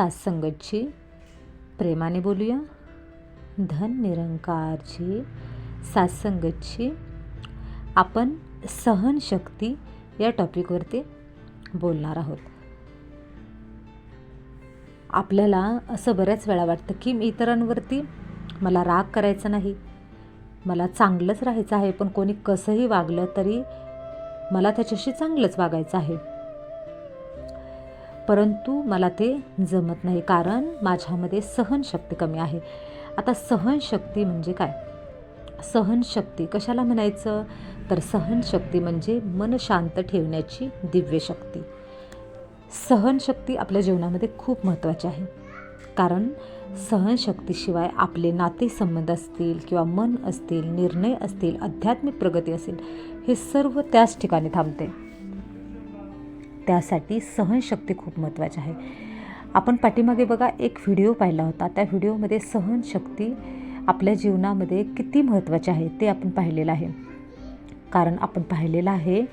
सासंगतची प्रेमाने बोलूया. धन निरंकारची सासंगतची आपण सहनशक्ती या टॉपिकवरती बोलणार आहोत. आपल्याला असं बऱ्याच वेळा वाटतं की मी इतरांवरती मला राग करायचा नाही. मला चांगलंच राहायचं आहे पण कोणी कसंही वागलं तरी मला त्याच्याशी चांगलंच वागायचं आहे. परंतु मला ते जमत नाही कारण माझ्यामध्ये सहनशक्ती कमी आहे. आता सहनशक्ती म्हणजे काय? सहनशक्ती कशाला म्हणायचं? तर सहनशक्ती म्हणजे मन शांत ठेवण्याची दिव्यशक्ती सहनशक्ती आपल्या जीवनामध्ये खूप महत्त्वाची आहे. कारण सहनशक्तीशिवाय आपले नातेसंबंध असतील किंवा मन असतील निर्णय असतील आध्यात्मिक प्रगती असेल हे सर्व त्याच ठिकाणी थांबते. त्यासाठी सहनशक्ती खूप महत्त्वाची आहे. आपण पाठीमागे बघा एक व्हिडिओ पाहिला होता. त्या व्हिडिओमध्ये सहनशक्ती आपल्या जीवनामध्ये किती महत्त्वाचे आहे ते आपण पाहिलेलं आहे. कारण आपण पाहिलेलं आहे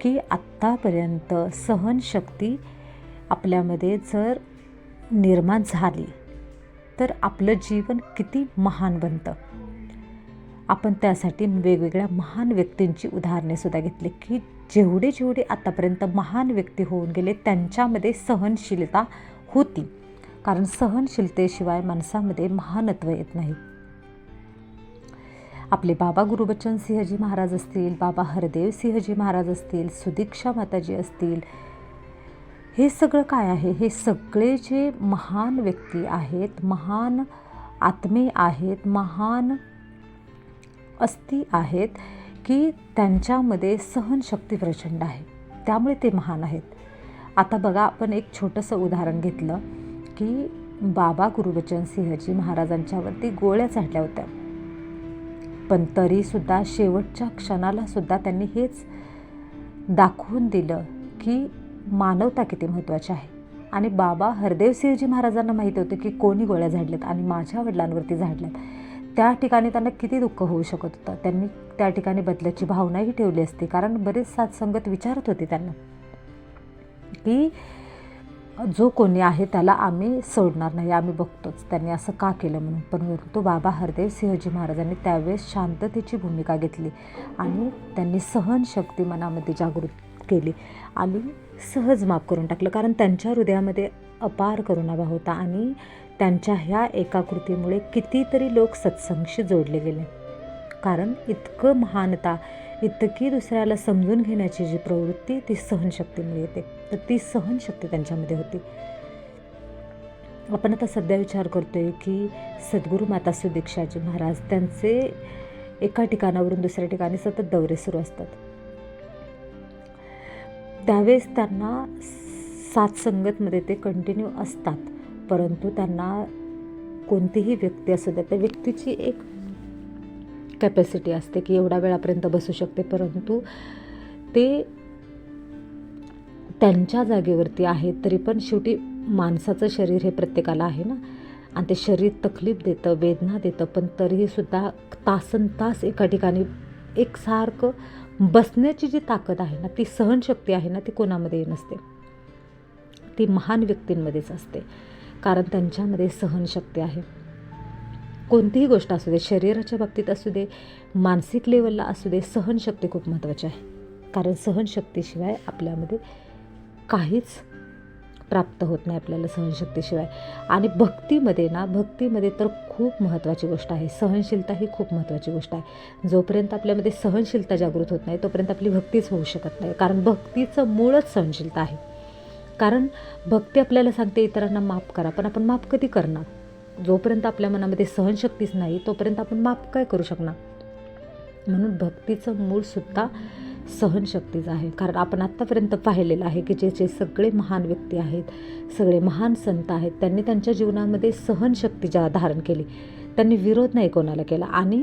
की आत्तापर्यंत सहनशक्ती आपल्यामध्ये जर निर्माण झाली तर आपलं जीवन किती महान बनतं. आपण त्यासाठी वेगवेगळ्या महान व्यक्तींची उदाहरणेसुद्धा घेतली की जेवढे जेवढे आतापर्यंत महान व्यक्ती होऊन गेले त्यांच्यामध्ये सहनशीलता होती. कारण सहनशीलतेशिवाय माणसामध्ये महानत्व येत नाही. आपले बाबा गुरुबच्चन सिंहजी महाराज असतील बाबा हरदेव सिंहजी महाराज असतील सुदीक्षा माताजी असतील हे सगळं काय आहे? हे सगळे जे महान व्यक्ती आहेत महान आत्मे आहेत महान अस्थि आहेत की त्यांच्यामध्ये सहनशक्ती प्रचंड आहे. त्यामुळे ते महान आहेत. आता बघा आपण एक छोटंसं उदाहरण घेतलं की बाबा गुरुबचन सिंहजी महाराजांच्यावरती गोळ्या झाडल्या होत्या. पण तरीसुद्धा शेवटच्या क्षणाला सुद्धा त्यांनी हेच दाखवून दिलं की मानवता किती महत्त्वाची आहे. आणि बाबा हरदेव सिंहजी महाराजांना माहिती होतं की कोणी गोळ्या झाडल्यात आणि माझ्या वडिलांवरती झाडल्यात. त्या ठिकाणी त्यांना किती दुःख होऊ शकत होतं? त्यांनी त्या ठिकाणी बदल्याची भावनाही ठेवली असती कारण बरेच साथसंगत विचारत होते त्यांना की जो कोणी आहे त्याला आम्ही सोडणार नाही आम्ही बघतोच. त्यांनी असं का केलं म्हणून? पण तो बाबा हरदेव सिंहजी महाराजांनी त्यावेळेस शांततेची भूमिका घेतली आणि त्यांनी सहनशक्ती मनामध्ये जागृत केली आणि सहज माफ करून टाकलं कारण त्यांच्या हृदयामध्ये अपार करुणावा होता आणि त्यांच्या ह्या एका कृतीमुळे कितीतरी लोक सत्संगशी जोडले गेले. कारण इतकं महानता इतकी दुसऱ्याला समजून घेण्याची जी प्रवृत्ती ती सहनशक्तीमुळे येते तर ती सहनशक्ती त्यांच्यामध्ये होती. आपण आता सध्या विचार करतोय की सद्गुरू माता सुदीक्षाजी महाराज त्यांचे एका ठिकाणावरून दुसऱ्या ठिकाणी सतत दौरे सुरू असतात. त्यावेळेस त्यांना सातसंगतमध्ये ते कंटिन्यू असतात. परंतु त्यांना कोणतीही व्यक्ती असू द्या त्या व्यक्तीची एक कॅपॅसिटी असते की एवढ्या वेळापर्यंत बसू शकते. परंतु ते त्यांच्या जागेवरती आहेत तरी पण शेवटी माणसाचं शरीर हे प्रत्येकाला आहे ना? आणि ते शरीर तकलीफ देतं वेदना देतं पण तरीहीसुद्धा तासन तास एका ठिकाणी एकसारखं बसण्याची जी ताकद आहे ना ती सहनशक्ती आहे ना ती कोणामध्ये नसते. ती महान व्यक्तींमध्येच असते. कारण त्यांच्यामध्ये सहनशक्ती आहे. कोणतीही गोष्ट असू दे शरीराच्या बाबतीत असू दे मानसिक लेवलला असू दे सहनशक्ती खूप महत्त्वाची आहे. कारण सहनशक्तीशिवाय आपल्यामध्ये काहीच प्राप्त होत नाही आपल्याला सहनशक्तीशिवाय. आणि भक्तीमध्ये ना भक्तीमध्ये तर खूप महत्त्वाची गोष्ट आहे. सहनशीलता ही खूप महत्त्वाची गोष्ट आहे. जोपर्यंत आपल्यामध्ये सहनशीलता जागृत होत नाही तोपर्यंत आपली भक्तीच होऊ शकत नाही. कारण भक्तीचं मूळच सहनशीलता आहे. कारण भक्ती आपल्याला सांगते इतरांना माफ करा पण आपण माफ कधी करणार? जोपर्यंत आपल्या मनामध्ये सहनशक्तीच नाही तोपर्यंत आपण माफ काय करू शकणार? म्हणून भक्तीचं मूळसुद्धा सहनशक्तीचं आहे. कारण आपण आत्तापर्यंत पाहिलेलं आहे की जे जे सगळे महान व्यक्ती आहेत सगळे महान संत आहेत त्यांनी त्यांच्या जीवनामध्ये सहनशक्ती ज्या धारण केली त्यांनी विरोध नाही कोणाला केला. आणि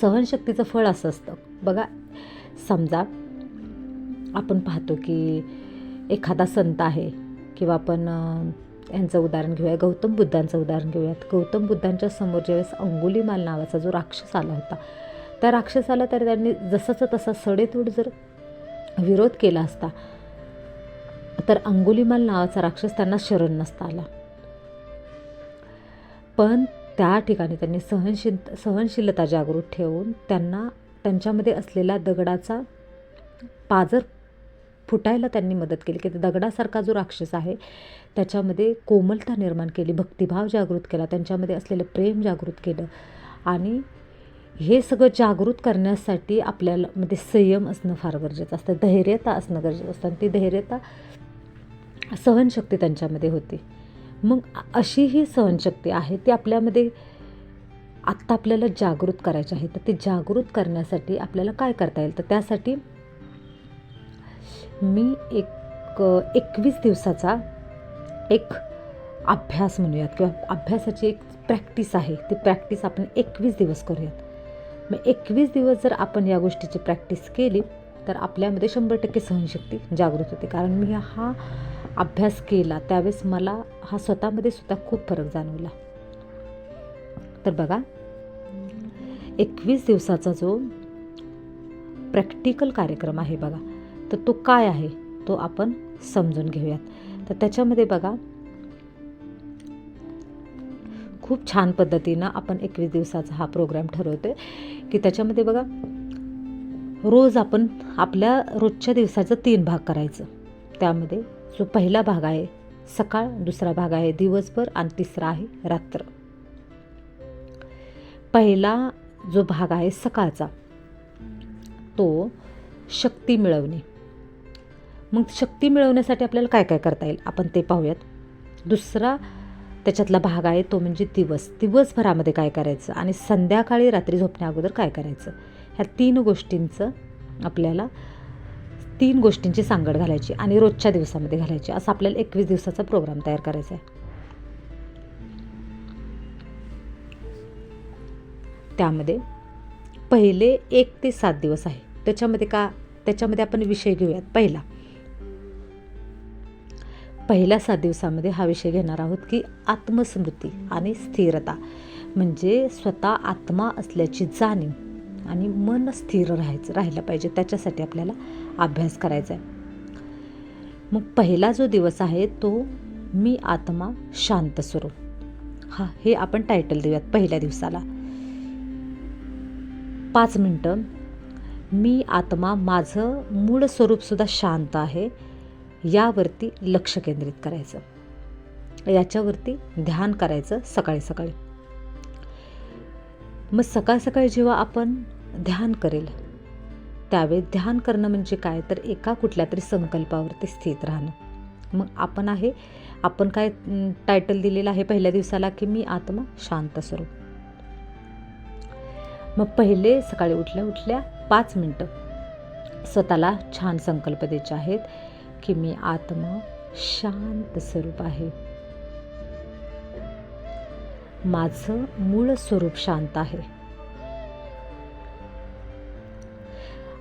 सहनशक्तीचं फळ असं असतं. बघा समजा आपण पाहतो की एखादा संत आहे किंवा आपण यांचं उदाहरण घेऊया गौतम बुद्धांचं उदाहरण घेऊयात. गौतम बुद्धांच्या समोर ज्यावेळेस अंगुलीमाल नावाचा जो राक्षस आला होता त्या राक्षसाला तर त्यांनी जसाचा तसा सडेतोड जर विरोध केला असता तर अंगुलीमाल नावाचा राक्षस त्यांना शरण नसता आला. पण त्या ठिकाणी त्यांनी सहनशील सहनशीलता जागृत ठेवून त्यांना त्यांच्यामध्ये असलेला दगडाचा पाजर फुटायला त्यांनी मदत केली की दगडासारखा जो राक्षस आहे त्याच्यामध्ये कोमलता निर्माण केली भक्तिभाव जागृत केला त्यांच्यामध्ये असलेलं प्रेम जागृत केलं. आणि हे सगळं जागृत करण्यासाठी आपल्याला म्हणजे संयम असणं फार गरजेचं असतं धैर्यता असणं गरजेचं असतं. आणि ती धैर्यता सहनशक्ती त्यांच्यामध्ये होती. मग अशी ही सहनशक्ती आहे ती आपल्यामध्ये आत्ता आपल्याला जागृत करायची आहे. तर ती जागृत करण्यासाठी आपल्याला काय करता येईल? तर त्यासाठी मी एक एकवीस दिवसाचा एक अभ्यास म्हणूयात किंवा अभ्यासाची एक प्रॅक्टिस आहे. ती प्रॅक्टिस आपण एकवीस दिवस करूयात. मग एकवीस दिवस जर आपण या गोष्टीची प्रॅक्टिस केली तर आपल्यामध्ये शंभर टक्के सहनशक्ती जागृत होते. कारण मी हा अभ्यास केला त्यावेळेस मला हा स्वतःमध्ये सुद्धा खूप फरक जाणवला. तर बघा एकवीस दिवसाचा जो प्रॅक्टिकल कार्यक्रम आहे बघा तर तो काय आहे तो आपण समजून घेऊयात. तर त्याच्यामध्ये बघा खूप छान पद्धतीनं आपण एकवीस दिवसाचा हा प्रोग्राम ठरवतो की त्याच्यामध्ये बघा रोज आपण आपल्या रोजच्या दिवसाचं तीन भाग करायचं. त्यामध्ये जो पहिला भाग आहे सकाळ दुसरा भाग आहे दिवसभर आणि तिसरा आहे रात्र. पहिला जो भाग आहे सकाळचा तो शक्ती मिळवणे. मग शक्ती मिळवण्यासाठी आपल्याला काय काय करता येईल? आपण ते पाहूयात. दुसरा त्याच्यातला भाग आहे तो म्हणजे दिवस. दिवसभरामध्ये काय करायचं आणि संध्याकाळी रात्री झोपण्या अगोदर काय करायचं? ह्या तीन गोष्टींचं आपल्याला तीन गोष्टींची सांगड घालायची आणि रोजच्या दिवसामध्ये घालायची. असं आपल्याला एकवीस दिवसाचा प्रोग्राम तयार करायचा आहे. त्यामध्ये पहिले एक ते सात दिवस आहे. त्याच्यामध्ये का? त्याच्यामध्ये आपण विषय घेऊयात. पहिला पहिल्या सात दिवसामध्ये हा विषय घेणार आहोत की आत्मस्मृती आणि स्थिरता. म्हणजे स्वतः आत्मा असल्याची जाणीव आणि मन स्थिर राहायचं राहिलं पाहिजे. त्याच्यासाठी आपल्याला अभ्यास करायचा आहे. मग पहिला जो दिवस आहे तो मी आत्मा शांत स्वरूप. हा हे आपण टायटल देऊयात पहिल्या दिवसाला. पाच मिनटं. मी आत्मा माझं मूळ स्वरूपसुद्धा शांत आहे. यावरती लक्ष केंद्रित करायचं. याच्यावरती ध्यान करायचं सकाळी सकाळी. मग सकाळ सकाळी जेव्हा आपण ध्यान करेल त्यावेळी ध्यान करणं म्हणजे काय? तर एका कुठल्या तरी संकल्पावरती स्थित राहणं. मग आपण आहे आपण काय टायटल दिलेलं आहे पहिल्या दिवसाला की मी आत्मा शांत स्वरूप. मग पहिले सकाळी उठल्या उठल्या पाच मिनटं स्वतःला छान संकल्प द्यायचे आहेत. की मी आत्मा शांत स्वरूप आहे. माझं मूळ स्वरूप शांत आहे.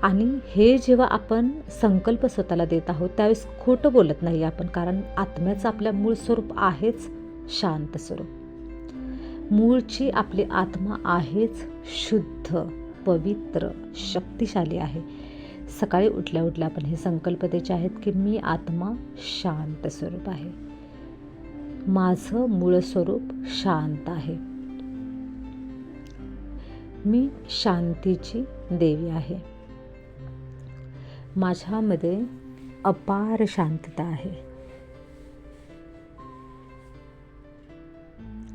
आणि हे जेव्हा आपण संकल्प स्वतःला देत आहोत त्यावेळेस खोटं बोलत नाही आपण कारण आत्म्याचं आपल्या मूळ स्वरूप आहेच शांत स्वरूप. मूळची आपली आत्मा आहेच शुद्ध पवित्र शक्तिशाली आहे. सकाळी उठल्या उठल्या आपण हे संकल्प त्याचे आहेत की मी आत्मा शांत स्वरूप आहे. माझं मूळ स्वरूप शांत आहे. मी शांतीची देवी आहे. माझ्यामध्ये अपार शांतता आहे.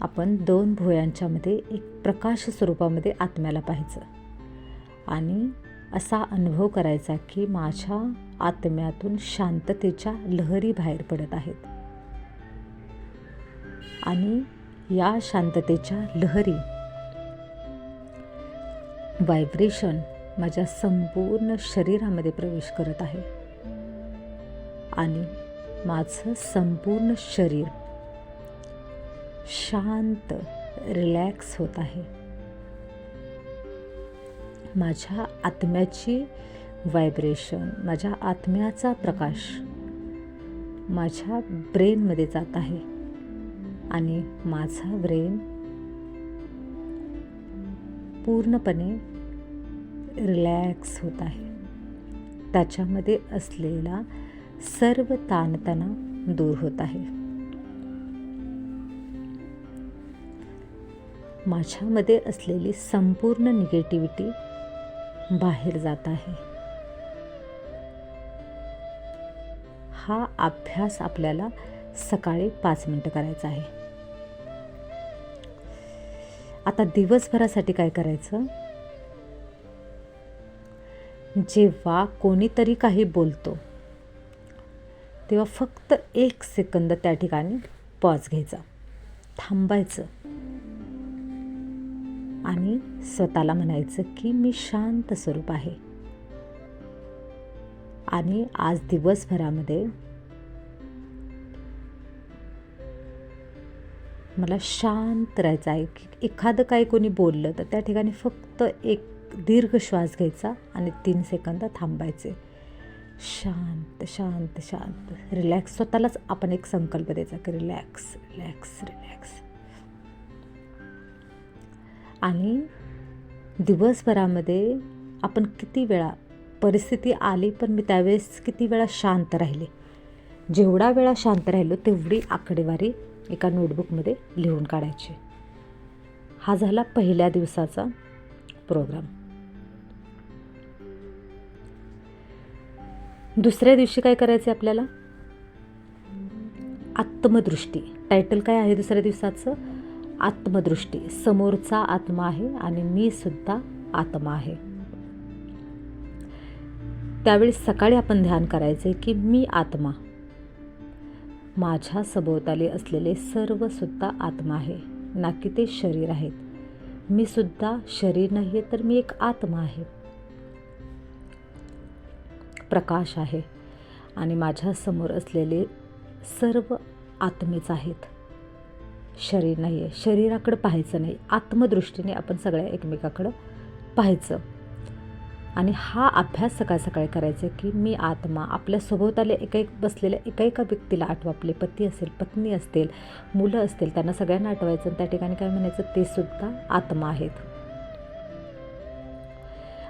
आपण दोन भुयांच्यामध्ये एक प्रकाश स्वरूपामध्ये आत्म्याला पाहायचं. आणि असा अनुभव करायचा की माझ्या आत्म्यातून शांततेच्या लहरी बाहेर पडत आहेत. आणि या शांततेच्या लहरी व्हायब्रेशन माझ्या संपूर्ण शरीरामध्ये प्रवेश करत आहे. आणि माझं संपूर्ण शरीर शांत रिलॅक्स होत आहे. माझ्या आत्म्याची व्हायब्रेशन माझ्या आत्म्याचा प्रकाश माझ्या ब्रेनमध्ये जात आहे. आणि माझा ब्रेन पूर्णपणे रिलॅक्स होत आहे. त्याच्यामध्ये असलेला सर्व ताणतणाव दूर होत आहे. माझ्यामध्ये असलेली संपूर्ण निगेटिव्हिटी बाहेर जात आहे. हा अभ्यास आपल्याला सकाळी पाच मिनटं करायचा आहे. आता दिवसभरासाठी काय करायचं? जेव्हा कोणीतरी काही बोलतो तेव्हा फक्त एक सेकंद त्या ठिकाणी पॉज घ्यायचा. थांबायचं. आणि स्वतःला म्हणायचं की मी शांत स्वरूप आहे. आणि आज दिवसभरामध्ये मला शांत राहायचं आहे. की एखादं काही कोणी बोललं तर त्या ठिकाणी फक्त एक दीर्घ श्वास घ्यायचा आणि तीन सेकंद थांबायचे. शांत शांत शांत. रिलॅक्स स्वतःलाच आपण एक संकल्प द्यायचा की रिलॅक्स रिलॅक्स रिलॅक्स आणि दिवसभरामध्ये आपण किती वेळा परिस्थिती आली पण मी त्यावेळेस किती वेळा शांत राहिले. जेवढा वेळा शांत राहिलो तेवढी आकडेवारी एका नोटबुकमध्ये लिहून काढायची. हा झाला पहिल्या दिवसाचा प्रोग्राम दुसऱ्या दिवशी काय करायचं आपल्याला? आत्मदृष्टी. टायटल काय आहे दुसऱ्या दिवसाचं? आत्मदृष्टी. समोरचा आत्मा आहे आणि मी सुद्धा आत्मा आहे. त्यावेळी सकाळी आपण ध्यान करायचे की मी आत्मा. माझ्या सभोवताली असलेले सर्व सुद्धा आत्मा आहे. ना की ते शरीर आहेत. मी सुद्धा शरीर नाही आहे तर मी एक आत्मा आहे. प्रकाश आहे आणि माझ्यासमोर असलेले सर्व आत्मेच आहेत. शरीर नाही आहे. शरीराकडं पाहायचं नाही. आत्मदृष्टीने आपण सगळ्या एकमेकाकडं पाहायचं. आणि हा अभ्यास सकाळ सकाळी करायचा की मी आत्मा आपल्या सभोवताले एका एक बसलेल्या एका एका व्यक्तीला आठवा आपले पती असेल पत्नी असतील मुलं असतील त्यांना सगळ्यांना आठवायचं आणि त्या ठिकाणी काय म्हणायचं? ते सुद्धा आत्मा आहेत.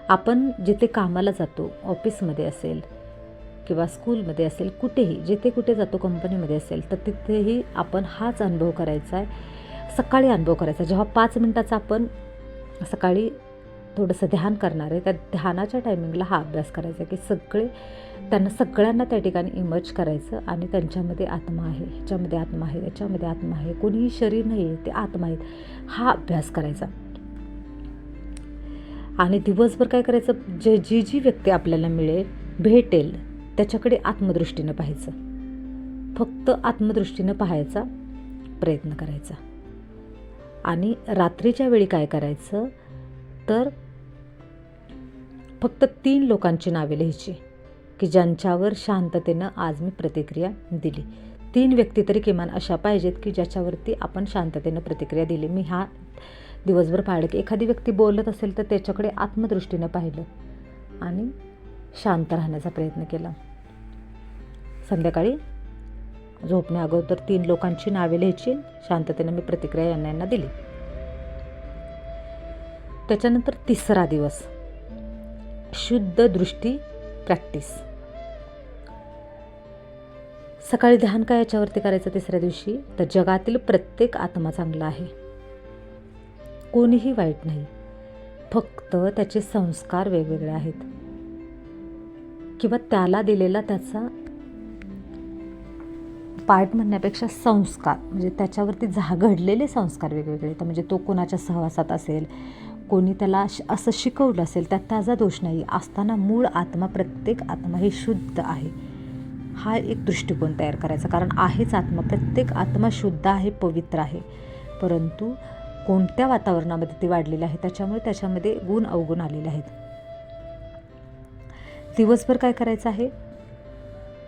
आपण जिथे कामाला जातो ऑफिसमध्ये असेल किंवा स्कूलमध्ये असेल कुठेही जिथे कुठे जातो कंपनीमध्ये असेल तर तिथेही आपण हाच अनुभव करायचा आहे. सकाळी अनुभव करायचा जेव्हा पाच मिनटाचा आपण सकाळी थोडंसं ध्यान करणार आहे त्या ध्यानाच्या टायमिंगला हा अभ्यास करायचा की सगळे त्यांना सगळ्यांना त्या ठिकाणी इमर्ज करायचं आणि त्यांच्यामध्ये आत्मा आहे ह्याच्यामध्ये आत्मा आहे याच्यामध्ये आत्मा आहे. कोणीही शरीर नाही आहे ते आत्मा आहेत. हा अभ्यास करायचा. आणि दिवसभर काय करायचं? जे जी जी व्यक्ती आपल्याला मिळेल भेटेल त्याच्याकडे आत्मदृष्टीनं पाहायचं. फक्त आत्मदृष्टीनं पाहायचा प्रयत्न करायचा. आणि रात्रीच्या वेळी काय करायचं? तर फक्त तीन लोकांची नावे लिहायची की ज्यांच्यावर शांततेनं आज मी प्रतिक्रिया दिली. तीन व्यक्ती तरी किमान अशा पाहिजेत की ज्याच्यावरती आपण शांततेनं प्रतिक्रिया दिली. मी हा दिवसभर पाहिलं की एखादी व्यक्ती बोलत असेल तर त्याच्याकडे आत्मदृष्टीनं पाहिलं. आणि शांत राहण्याचा प्रयत्न केला. संध्याकाळी झोपण्या अगोदर तीन लोकांची नावे लिहायची. शांततेने मी प्रतिक्रिया यांना यांना दिली. त्याच्यानंतर तिसरा दिवस. शुद्ध दृष्टी प्रॅक्टिस. सकाळी ध्यान काय याच्यावरती करायचं तिसऱ्या दिवशी? तर जगातील प्रत्येक आत्मा चांगला आहे. कोणीही वाईट नाही. फक्त त्याचे संस्कार वेगवेगळे आहेत. किंवा त्याला दिलेला त्याचा पार्ट म्हणण्यापेक्षा संस्कार म्हणजे त्याच्यावरती झा घडलेले संस्कार वेगवेगळे. तर म्हणजे तो कोणाच्या सहवासात असेल कोणी त्याला असं शिकवलं असेल त्यात त्याचा दोष नाही. असताना मूळ आत्मा प्रत्येक आत्मा हे शुद्ध आहे. हा एक दृष्टिकोन तयार करायचा. कारण आहेच आत्मा. प्रत्येक आत्मा शुद्ध आहे पवित्र आहे. परंतु कोणत्या वातावरणामध्ये ती वाढलेली आहे त्याच्यामुळे त्याच्यामध्ये गुण अवगुण आलेले आहेत. दिवसभर काय करायचं आहे?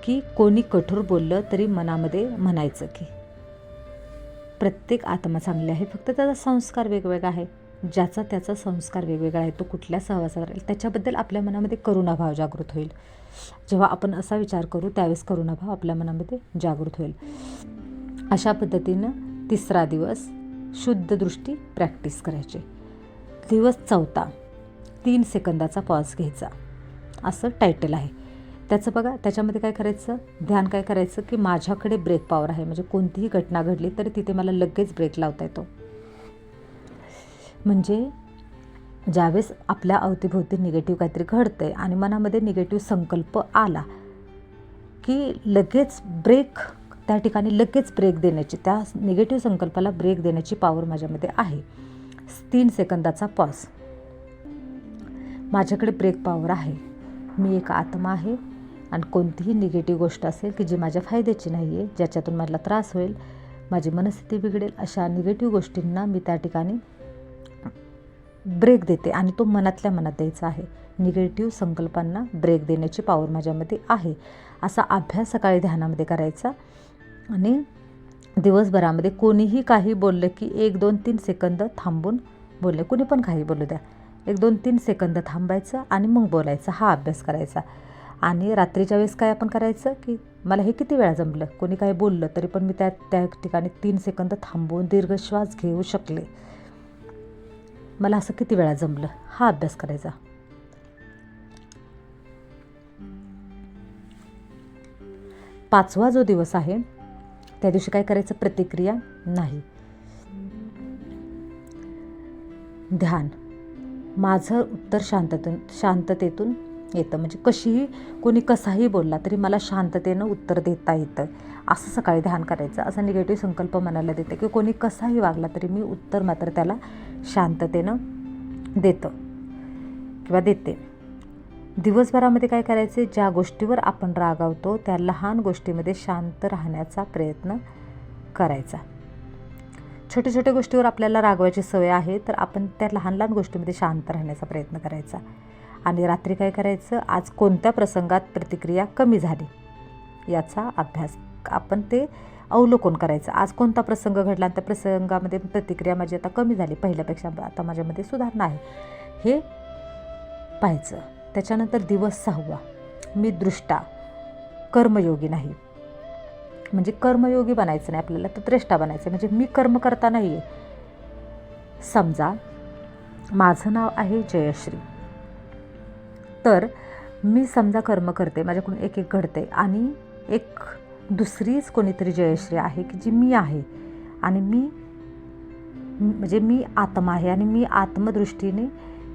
की कोणी कठोर बोललं तरी मनामध्ये म्हणायचं की प्रत्येक आत्मा चांगली आहे फक्त त्याचा संस्कार वेगवेगळा आहे. ज्याचा त्याचा संस्कार वेगवेगळा आहे तो कुठल्या सहवासात राहील त्याच्याबद्दल आपल्या मनामध्ये करुणाभाव जागृत होईल. जेव्हा आपण असा विचार करू त्यावेळेस करुणाभाव आपल्या मनामध्ये जागृत होईल. अशा पद्धतीनं तिसरा दिवस शुद्ध दृष्टी प्रॅक्टिस करायची. दिवस चौथा तीन सेकंदाचा पॉज घ्यायचा. असं टायटल आहे. त्याचं बघा त्याच्यामध्ये काय करायचं? ध्यान काय करायचं की माझ्याकडे ब्रेक पॉवर आहे. म्हणजे कोणतीही घटना घडली तरी तिथे मला लगेच ब्रेक लावता येतो. म्हणजे ज्यावेळेस आपल्या अवतीभोवती निगेटिव्ह काहीतरी घडतं आहे आणि मनामध्ये निगेटिव्ह संकल्प आला की लगेच ब्रेक त्या ठिकाणी लगेच ब्रेक देण्याची त्या निगेटिव्ह संकल्पाला ब्रेक देण्याची पॉवर माझ्यामध्ये आहे. तीन सेकंदाचा पॉस माझ्याकडे ब्रेक पॉवर आहे. मी एक आत्मा आहे. आणि कोणतीही निगेटिव्ह गोष्ट असेल की जी माझ्या फायद्याची नाही आहे ज्याच्यातून मला त्रास होईल माझी मनस्थिती बिघडेल अशा निगेटिव्ह गोष्टींना मी त्या ठिकाणी ब्रेक देते आणि तो मनातल्या मनात द्यायचा आहे. निगेटिव्ह संकल्पांना ब्रेक देण्याची पावर माझ्यामध्ये आहे. असा अभ्यास सकाळी ध्यानामध्ये करायचा आणि दिवसभरामध्ये कोणीही काही बोललं की एक दोन तीन सेकंद थांबून बोलले. कोणी पण काही बोलू द्या. एक दोन तीन सेकंद थांबायचं आणि मग बोलायचं हा अभ्यास करायचा. आणि रात्रीच्या वेळेस काय आपण करायचं की मला हे किती वेळा जमलं? कोणी काही बोललं तरी पण मी त्या त्या ठिकाणी तीन सेकंद थांबून दीर्घ श्वास घेऊ शकले. मला असं किती वेळा जमलं? हा अभ्यास करायचा. पाचवा जो दिवस आहे त्या दिवशी काय करायचं? प्रतिक्रिया नाही. ध्यान. माझं उत्तर शांततून शांततेतून येतं. म्हणजे कशीही कोणी कसाही बोलला तरी मला शांततेनं उत्तर देता येतं. असं सकाळी ध्यान करायचं. असा निगेटिव्ह संकल्प मनाला देते की कोणी कसाही वागला तरी मी उत्तर मात्र त्याला शांततेनं देतं किंवा देते. दिवसभरामध्ये काय करायचे? ज्या गोष्टीवर आपण रागावतो त्या लहान गोष्टीमध्ये शांत राहण्याचा प्रयत्न करायचा. छोट्या छोट्या गोष्टीवर आपल्याला रागवायची सवय आहे तर आपण त्या लहान लहान गोष्टीमध्ये शांत राहण्याचा प्रयत्न करायचा. आणि रात्री काय करायचं? आज कोणत्या प्रसंगात प्रतिक्रिया कमी झाली? याचा अभ्यास आपण ते अवलोकन करायचं. आज कोणता प्रसंग घडला आणि त्या प्रसंगामध्ये प्रतिक्रिया माझी आता कमी झाली पहिल्यापेक्षा आता माझ्यामध्ये सुधारणा आहे. हे पाहायचं. त्याच्यानंतर दिवस सहावा. मी दृष्टा. कर्मयोगी नाही. म्हणजे कर्मयोगी बनायचं नाही आपल्याला तर त्रेष्ठा बनायचं म्हणजे मी कर्म करता नाही आहे समजा माझं नाव आहे जयश्री. तर मी समजा कर्म करते माझ्याकडून एक एक घडते आणि एक दुसरीच कोणीतरी जयश्री आहे की जी मी आहे. आणि मी म्हणजे मी आत्मा आहे आणि मी आत्मदृष्टीने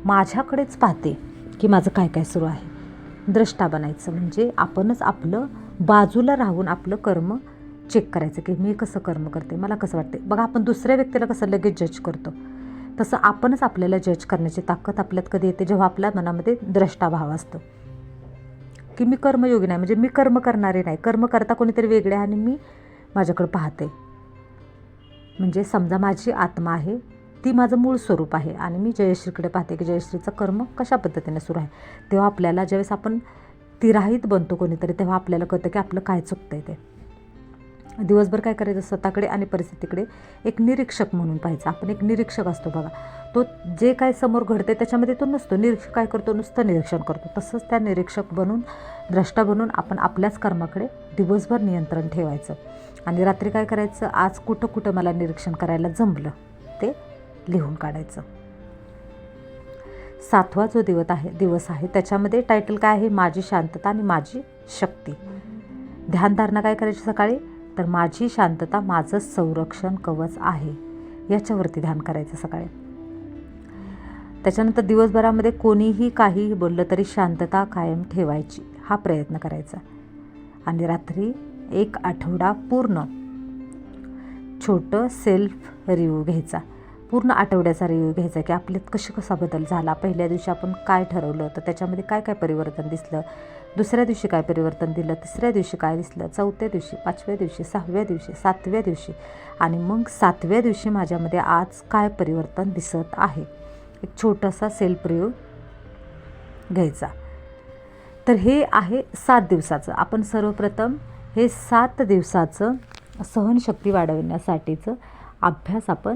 माझ्याकडेच पाहते की माझं काय काय सुरू आहे. द्रष्टा बनायचं म्हणजे आपणच आपलं बाजूला राहून आपलं कर्म चेक करायचं की मी कसं कर्म करते मला कसं वाटते बघा आपण दुसऱ्या व्यक्तीला कसं लगेच जज करतो. तसं आपणच आपल्याला जज करण्याची ताकद आपल्यात कधी येते जेव्हा आपल्या मनामध्ये द्रष्टाभाव असतो. की मी कर्मयोगी नाही म्हणजे मी कर्म करणारे नाही. कर्म करता कोणीतरी वेगळे आहे आणि मी माझ्याकडे पाहते. म्हणजे समजा माझी आत्मा आहे ती माझं मूळ स्वरूप आहे आणि मी जयश्रीकडे पाहते की जयश्रीचं कर्म कशा पद्धतीने सुरू आहे. तेव्हा आपल्याला ज्यावेळेस आपण तिराहीत बनतो कोणीतरी तेव्हा आपल्याला कळतं की आपलं काय चुकतं आहे ते. दिवसभर काय करायचं? स्वतःकडे आणि परिस्थितीकडे एक निरीक्षक म्हणून पाहायचं. आपण एक निरीक्षक असतो बघा. तो जे काय समोर घडते त्याच्यामध्ये तो नसतो. निरीक्षक काय करतो? नुसतं निरीक्षण करतो. तसंच त्या निरीक्षक बनून द्रष्टा बनून आपण आपल्याच कर्माकडे दिवसभर नियंत्रण ठेवायचं. आणि रात्री काय करायचं? आज कुठं कुठं मला निरीक्षण करायला जमलं ते लिहून काढायचं. सातवा जो दिवस आहे दिवस आहे त्याच्यामध्ये टायटल काय आहे? माझी शांतता आणि माझी शक्ती. ध्यानधारणा काय करायची सकाळी? तर माझी शांतता माझं संरक्षण कवच आहे. याच्यावरती ध्यान करायचं सकाळी. त्याच्यानंतर दिवसभरामध्ये कोणीही काहीही बोललं तरी शांतता कायम ठेवायची. हा प्रयत्न करायचा. आणि रात्री एक आठवडा पूर्ण छोटं सेल्फ रिव्ह्यू घ्यायचा. पूर्ण आठवड्याचा रिव्ह्यू घ्यायचा की आपल्यात कशी कसा बदल झाला? पहिल्या दिवशी आपण काय ठरवलं? तर त्याच्यामध्ये काय काय परिवर्तन दिसलं? दुसऱ्या दिवशी काय परिवर्तन दिलं? तिसऱ्या दिवशी काय दिसलं? चौथ्या दिवशी पाचव्या दिवशी सहाव्या दिवशी सातव्या दिवशी आणि मग सातव्या दिवशी माझ्यामध्ये आज काय परिवर्तन दिसत आहे? एक छोटासा सेल्फ रिव्ह्यू घ्यायचा. तर हे आहे सात दिवसाचं. आपण सर्वप्रथम हे सात दिवसाचं सहनशक्ती वाढवण्यासाठीचं अभ्यास आपण